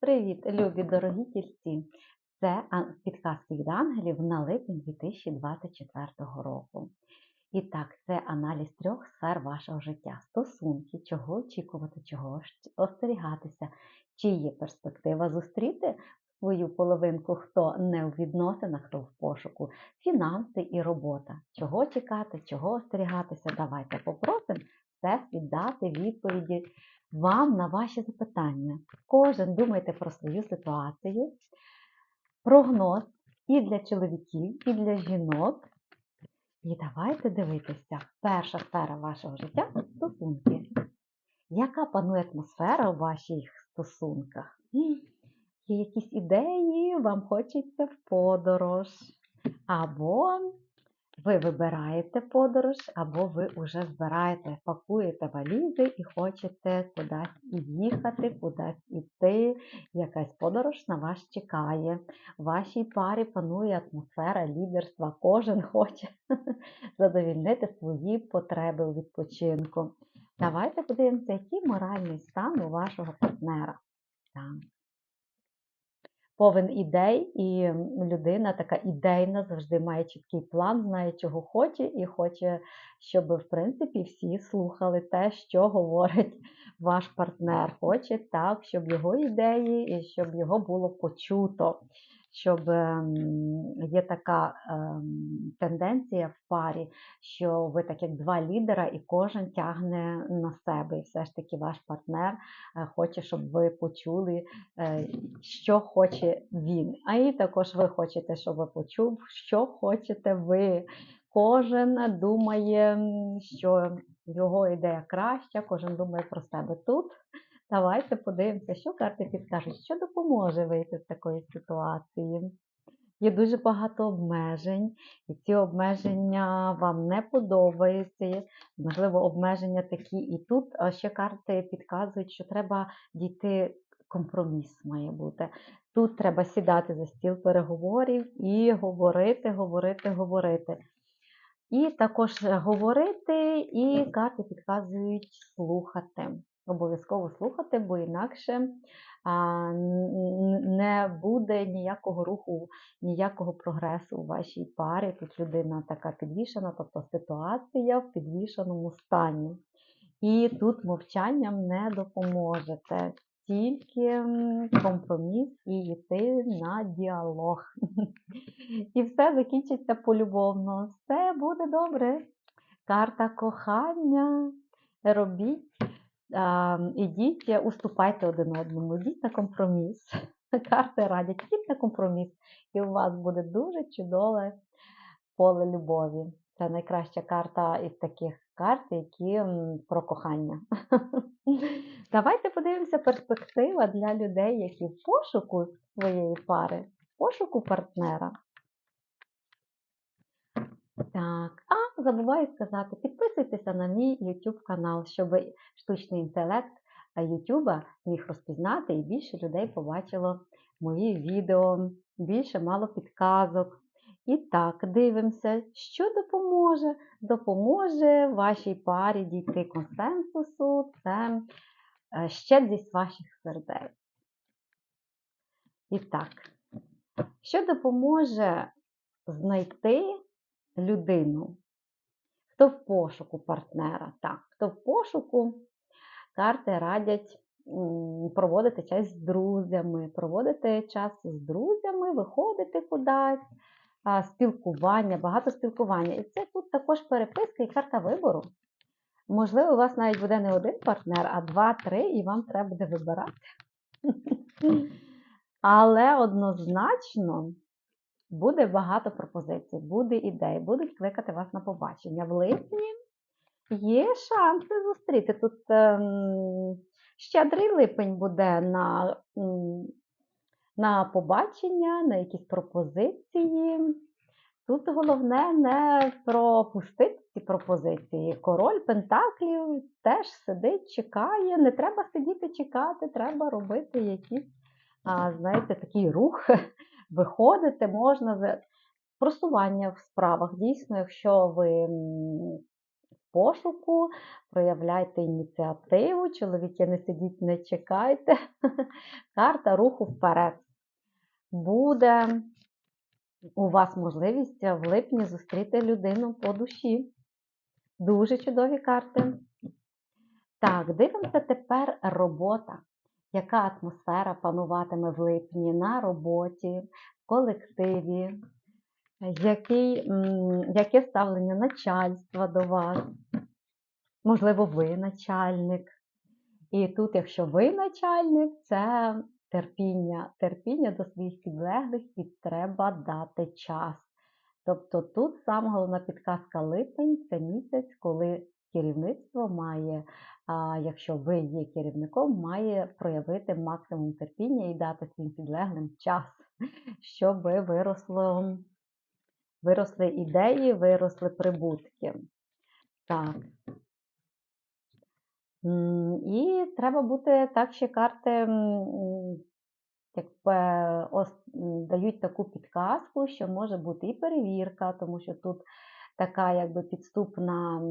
Привіт, любі дорогі тільці! Це підказки від ангелів на липень 2024 року. І так, це аналіз трьох сфер вашого життя: стосунки, чого очікувати, чого остерігатися, чи є перспектива зустріти свою половинку, хто не у відносинах, хто в пошуку, фінанси і робота. Чого чекати, чого остерігатися? Давайте попросимо всесвіт дати відповіді вам на ваші запитання. Кожен думайте про свою ситуацію. Прогноз і для чоловіків, і для жінок. І давайте дивитися. Перша сфера вашого життя стосунки. Яка панує атмосфера у ваших стосунках? Є якісь ідеї, вам хочеться в подорож. Або ви вибираєте подорож, або ви вже збираєте, пакуєте валізи і хочете кудись їхати, кудись іти. Якась подорож на вас чекає. В вашій парі панує атмосфера лідерства. Кожен хоче задовільнити свої потреби у відпочинку. Давайте подивимося, який моральний стан у вашого партнера. Так. Повен ідей, і людина така ідейна, завжди має чіткий план, знає, чого хоче, і хоче, щоб в принципі всі слухали те, що говорить ваш партнер. Хоче так, щоб його ідеї і щоб його було почуто. Щоб ем, є така ем, тенденція в парі, що ви так як два лідера, і кожен тягне на себе. І все ж таки ваш партнер е, хоче, щоб ви почули, е, що хоче він. А і також ви хочете, щоб ви почув, що хочете ви. Кожен думає, що його ідея краща, кожен думає про себе тут. Давайте подивимося, що карти підкажуть, що допоможе вийти з такої ситуації. Є дуже багато обмежень, і ці обмеження вам не подобаються. Можливо, обмеження такі і тут. Ще карти підказують, що треба дійти компроміс має бути. Тут треба сідати за стіл переговорів і говорити, говорити, говорити. І також говорити, і карти підказують слухати. Обов'язково слухати, бо інакше не буде ніякого руху, ніякого прогресу у вашій парі. Тут людина така підвішена, тобто ситуація в підвішеному стані. І тут мовчанням не допоможете. Тільки компроміс і йти на діалог. І все закінчиться полюбовно. Все буде добре. Карта кохання. Робіть, ідіть, уступайте один одному, йдіть на компроміс. Карти радять, йдіть на компроміс, і у вас буде дуже чудове поле любові. Це найкраща карта із таких карт, які про кохання. Давайте подивимося перспектива для людей, які в пошуку своєї пари, в пошуку партнера. Так, а забуваю сказати, підписуйтеся на мій YouTube канал, щоб штучний інтелект YouTube міг розпізнати і більше людей побачило мої відео, більше мало підказок. І так, дивимося, що допоможе. Допоможе вашій парі дійти консенсусу, це е, щедрість ваших сердець. І так, що допоможе знайти людину? Хто в пошуку партнера? Так, хто в пошуку, карти радять проводити час з друзями, проводити час з друзями, виходити кудись, спілкування, багато спілкування. І це тут також переписка і карта вибору. Можливо, у вас навіть буде не один партнер, а два-три, і вам треба буде вибирати. Але однозначно буде багато пропозицій, буде ідей, будуть кликати вас на побачення. В липні є шанси зустріти. Тут ем, щедрий липень буде на, на побачення, на якісь пропозиції. Тут головне не пропустити ці пропозиції. Король Пентаклів теж сидить, чекає. Не треба сидіти чекати, треба робити якийсь, а, знаєте, такий рух. Виходити можна з просування в справах. Дійсно, якщо ви м, пошуку, проявляйте ініціативу, чоловіки, не сидіть, не чекайте. Карта руху вперед. Буде у вас можливість в липні зустріти людину по душі. Дуже чудові карти. Так, дивимося тепер робота. Яка атмосфера пануватиме в липні на роботі, в колективі, який, яке ставлення начальства до вас? Можливо, ви начальник. І тут, якщо ви начальник, це терпіння, терпіння до своїх підлеглих і треба дати час. Тобто тут саме головна підказка липень це місяць, коли керівництво має, а, якщо ви є керівником, має проявити максимум терпіння і дати своїм підлеглим час, щоб виросло, виросли ідеї, виросли прибутки. Так. І треба бути так, ще карти м, дають таку підказку, що може бути і перевірка, тому що тут така якби підступна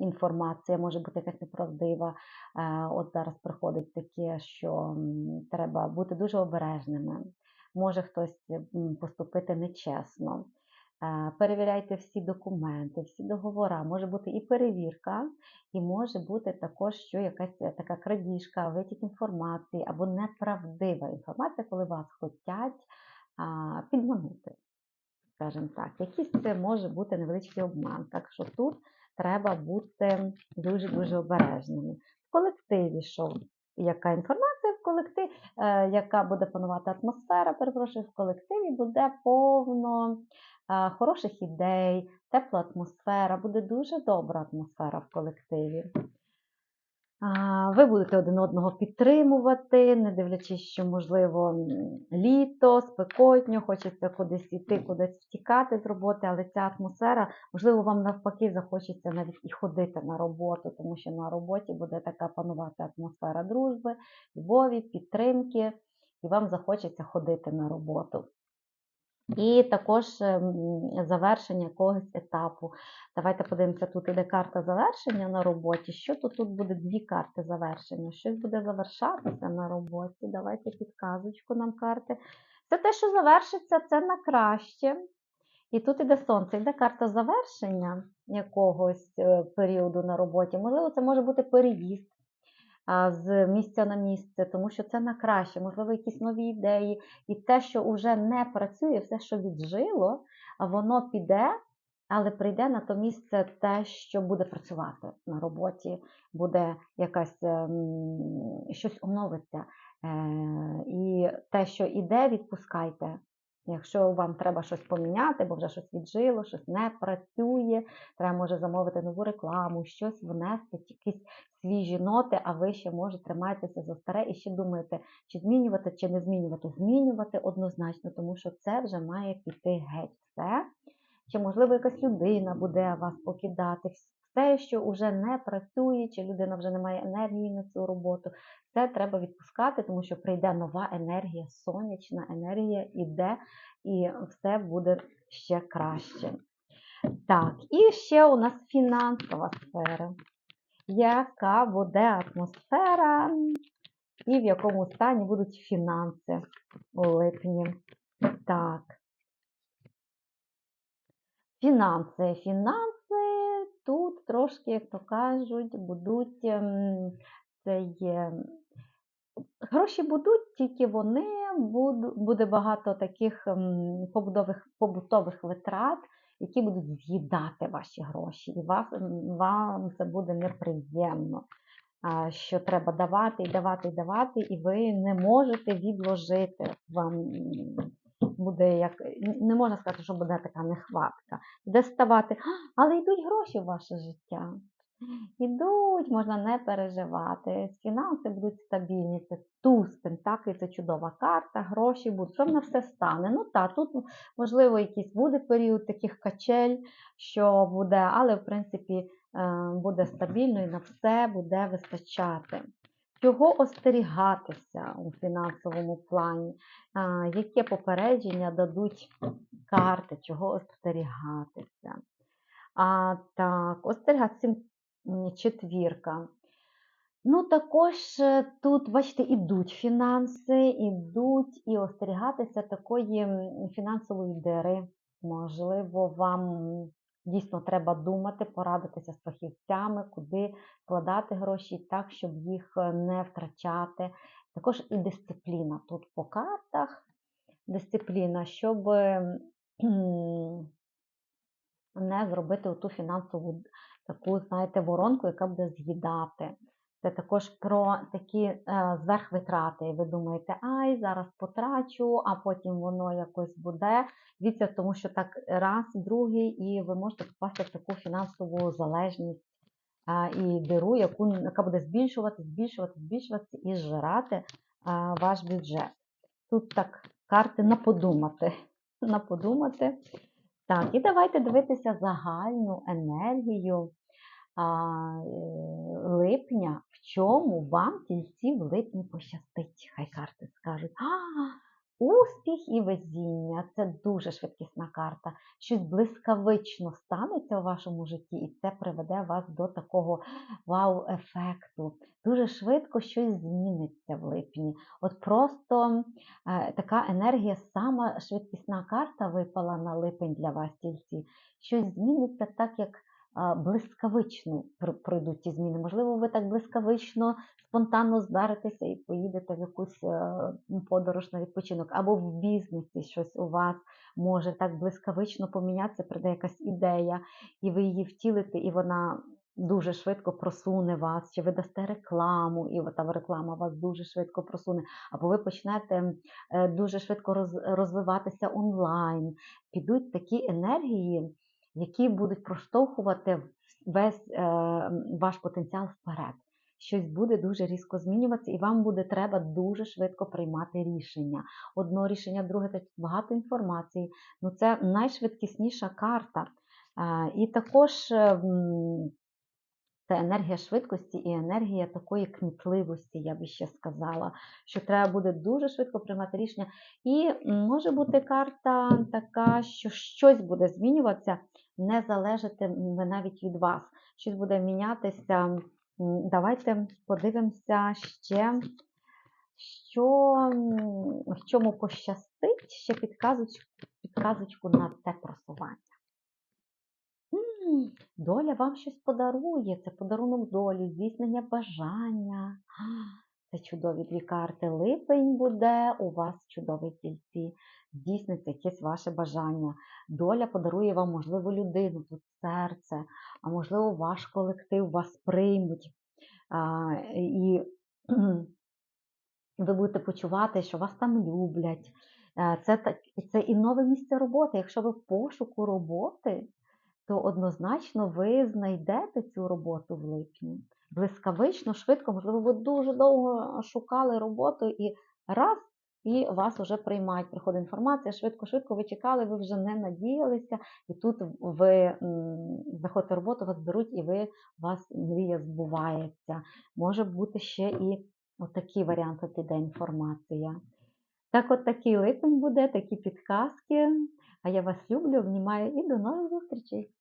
інформація, може бути якась неправдива. Е, От зараз приходить таке, що треба бути дуже обережними. Може хтось поступити нечесно. Е, Перевіряйте всі документи, всі договори. Може бути і перевірка, і може бути також, що якась така крадіжка, витік інформації або неправдива інформація, коли вас хочуть підманути, скажімо так. Якийсь це може бути невеличкий обман. Так що тут треба бути дуже-дуже обережними. В колективі, що яка інформація в колективі, е, яка буде панувати атмосфера, перепрошую, в колективі буде повно е, хороших ідей, тепла атмосфера, буде дуже добра атмосфера в колективі. Ви будете один одного підтримувати, не дивлячись, що, можливо, літо, спекотньо, хочеться кудись іти, кудись втікати з роботи, але ця атмосфера, можливо, вам навпаки захочеться навіть і ходити на роботу, тому що на роботі буде така панувати атмосфера дружби, любові, підтримки, і вам захочеться ходити на роботу. І також ем, завершення якогось етапу. Давайте подивимося, тут іде карта завершення на роботі. Що тут? Тут буде дві карти завершення. Щось буде завершатися на роботі. Давайте підказочку нам карти. Це те, що завершиться, це на краще. І тут іде сонце, йде карта завершення якогось е, періоду на роботі. Можливо, це може бути переїзд з місця на місце, тому що це на краще, можливо, якісь нові ідеї. І те, що вже не працює, все, що віджило, воно піде, але прийде на то місце те, що буде працювати на роботі, буде якась ем, щось оновиться. Е, І те, що іде, відпускайте. Якщо вам треба щось поміняти, бо вже щось віджило, щось не працює, треба може замовити нову рекламу, щось внести, якісь свіжі ноти, а ви ще може тримаєтеся за старе і ще думаєте, чи змінювати, чи не змінювати. Змінювати однозначно, тому що це вже має піти геть все. Чи, можливо, якась людина буде вас покидати. Все, що вже не працює, чи людина вже не має енергії на цю роботу, це треба відпускати, тому що прийде нова енергія, сонячна енергія іде, і все буде ще краще. Так, і ще у нас фінансова сфера. Яка буде атмосфера і в якому стані будуть фінанси у липні? Так. Фінанси. Фінанси тут трошки, як то кажуть, будуть ем, це є. Гроші будуть, тільки вони буде багато таких ем, побудових, побутових витрат, які будуть з'їдати ваші гроші, і вас, вам це буде неприємно. Що треба давати і давати і давати, і ви не можете відложити. Вам буде як не можна сказати, що буде така нехватка. Де ставати, але йдуть гроші в ваше життя. Ідуть, можна не переживати. Фінанси будуть стабільні. Це туз пентаклі, це чудова карта, гроші будуть. Що на все стане? Ну так, тут можливо якийсь буде період таких качель, що буде, але в принципі е, буде стабільно і на все буде вистачати. Чого остерігатися у фінансовому плані? Яке попередження дадуть карти, чого остерігатися? А, так, остерігатися четвірка. Ну, також е, тут, бачите, ідуть фінанси, ідуть і остерігатися такої фінансової дири. Можливо, вам дійсно треба думати, порадитися з фахівцями, куди вкладати гроші так, щоб їх е, не втрачати. Також і дисципліна тут по картах. Дисципліна, щоб не зробити ту фінансову таку, знаєте, воронку, яка буде з'їдати. Це також про такі е, зверхвитрати. Ви думаєте, ай, зараз потрачу, а потім воно якось буде. Дивіться, тому що так раз, другий, і ви можете попасти в таку фінансову залежність е, і диру, яку, яка буде збільшувати, збільшувати, збільшуватися і зжирати е, ваш бюджет. Тут так карти на подумати. На подумати. Так, і давайте дивитися загальну енергію липня, в чому вам тільці в липні пощастить. Хай карти скажуть. А, успіх і везіння це дуже швидкісна карта. Щось блискавично станеться у вашому житті, і це приведе вас до такого вау-ефекту. Дуже швидко щось зміниться в липні. От просто е, така енергія, сама швидкісна карта випала на липень для вас, тільці. Щось зміниться так, як блискавично пройдуть ті зміни. Можливо, ви так блискавично, спонтанно зберетеся і поїдете в якусь е, подорож на відпочинок, або в бізнесі щось у вас може так блискавично помінятися, прийде якась ідея, і ви її втілите, і вона. Дуже швидко просуне вас, чи ви дасте рекламу, і та реклама вас дуже швидко просуне, або ви почнете е, дуже швидко розвиватися онлайн. Підуть такі енергії, які будуть проштовхувати весь е, ваш потенціал вперед. Щось буде дуже різко змінюватися, і вам буде треба дуже швидко приймати рішення. Одно рішення, друге це багато інформації. Ну, Це найшвидкісніша карта. Е, і також е, це енергія швидкості і енергія такої кмітливості, я би ще сказала, що треба буде дуже швидко приймати рішення. І може бути карта така, що щось буде змінюватися, не залежатиме навіть від вас. Щось буде мінятися. Давайте подивимося ще, що, в чому пощастить, ще підказочку, підказочку на це просування. Доля вам щось подарує, це подарунок долі, здійснення бажання. Це чудові дві карти. Липень буде, у вас чудові тільці, здійсниться якесь ваше бажання. Доля подарує вам, можливо, людину, тут серце, а можливо, ваш колектив вас приймуть. А, І ви будете почувати, що вас там люблять. Це це і нове місце роботи. Якщо ви в пошуку роботи, то однозначно ви знайдете цю роботу в липні. Блискавично, швидко, можливо, ви дуже довго шукали роботу і раз, і вас вже приймають. Приходить інформація, швидко-швидко ви чекали, ви вже не надіялися, і тут ви заходите роботу, вас беруть, і ви, вас мрія збувається. Може бути ще і отакий варіант от іде інформація. Так, от такий липень буде, такі підказки. А я вас люблю, обнімаю і до нових зустрічей!